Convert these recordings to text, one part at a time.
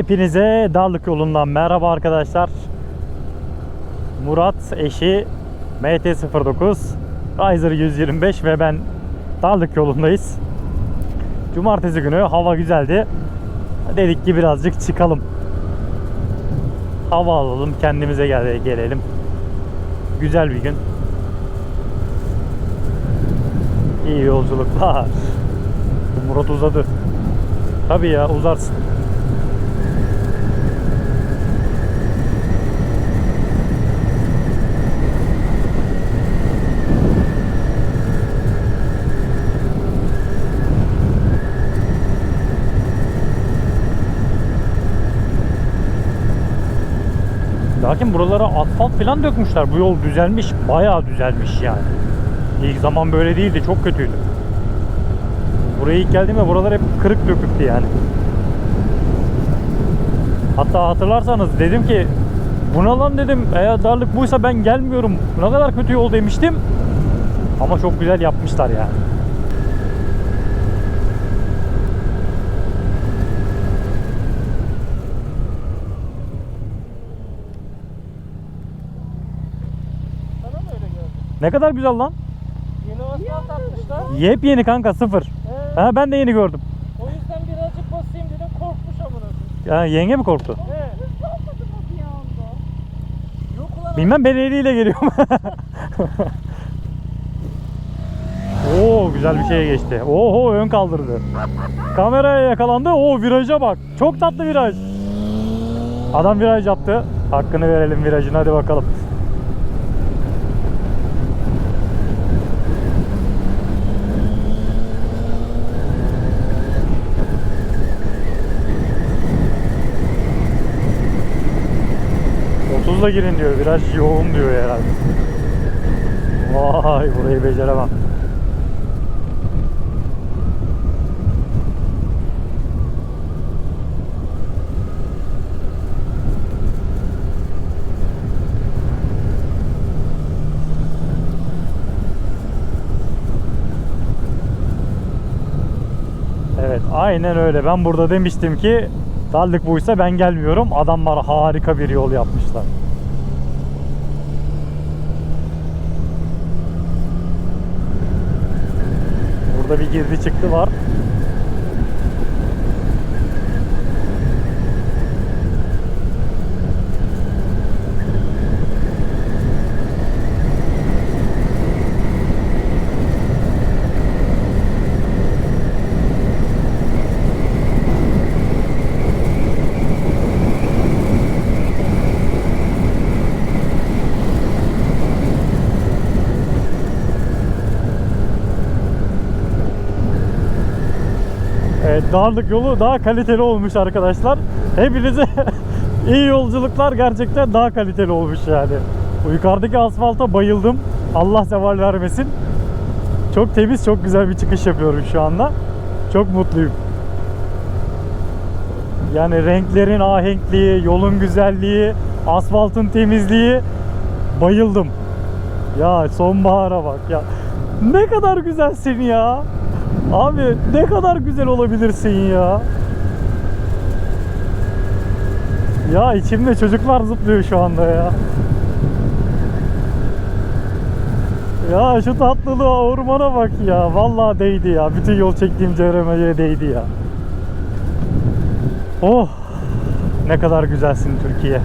Hepinize Darlık yolundan merhaba arkadaşlar. Murat eşi MT-09 Riser 125 ve ben Darlık yolundayız. Cumartesi günü hava güzeldi. Dedik ki birazcık çıkalım. Hava alalım, kendimize gel gelelim. Güzel bir gün. İyi yolculuklar. Murat uzadı. Tabii ya uzarsın. Lakin buralara asfalt falan dökmüşler. Bu yol düzelmiş. Bayağı düzelmiş yani. İlk zaman böyle değildi. Çok kötüydü. Buraya ilk geldiğimde buralar hep kırık döküktü yani. Hatta hatırlarsanız dedim ki buna lan dedim eğer darlık buysa ben gelmiyorum. Ne kadar kötü yol demiştim. Ama çok güzel yapmışlar yani. Ne kadar güzel lan. Yeni asfalt atmışlar. Yepyeni kanka sıfır. He, Ha, ben de yeni gördüm. o yüzden birazcık basayım dedim korkmuş amına. Ya, yenge mi korktu? Ulan. Bilmem ben eliyle geliyorum. Oo güzel bir şeye geçti. Oho ön kaldırdı. Kameraya yakalandı. Oo viraja bak. Çok tatlı viraj. Adam viraj yaptı. Hakkını verelim virajın hadi bakalım. Otuzla girin diyor. Viraj yoğun diyor herhalde. Vay burayı beceremem. Evet aynen öyle. Ben burada demiştim ki Dallık buysa ben gelmiyorum. Adamlar harika bir yol yapmışlar. Burada bir girdi çıktı var. Evet, Darlık yolu daha kaliteli olmuş arkadaşlar. Hepinize iyi yolculuklar gerçekten daha kaliteli olmuş yani. Bu yukarıdaki asfalta bayıldım. Allah zeval vermesin. Çok temiz, çok güzel bir çıkış yapıyorum şu anda. Çok mutluyum. Yani renklerin ahenkliği, yolun güzelliği, asfaltın temizliği bayıldım. Ya sonbahara bak ya. Ne kadar güzelsin ya. Abi ne kadar güzel olabilirsin ya. Ya içimde çocuklar zıplıyor şu anda ya. Ya şu tatlılığa ormana bak ya. Vallahi değdi ya. Bütün yol çektiğim ceremeye değdi ya. Oh. Ne kadar güzelsin Türkiye.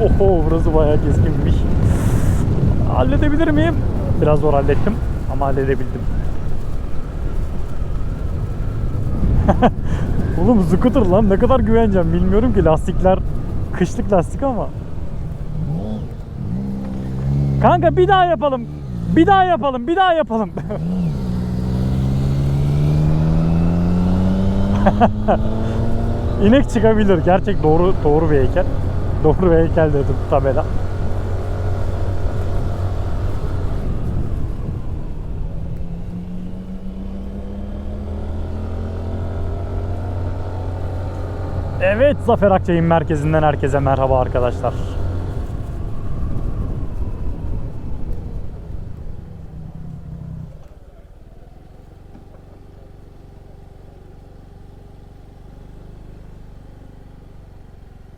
Oho burası bayağı keskinmiş. Halledebilir miyim? Biraz zor hallettim ama halledebildim. Oğlum scooter lan ne kadar güveneceğim bilmiyorum ki lastikler kışlık lastik ama. Kanka bir daha yapalım. Bir daha yapalım. Bir daha yapalım. İnek çıkabilir. Gerçek doğru doğru bir heykel. Doğru bir heykel dedim tabela. Evet Zafer Akçay'ın merkezinden herkese merhaba arkadaşlar.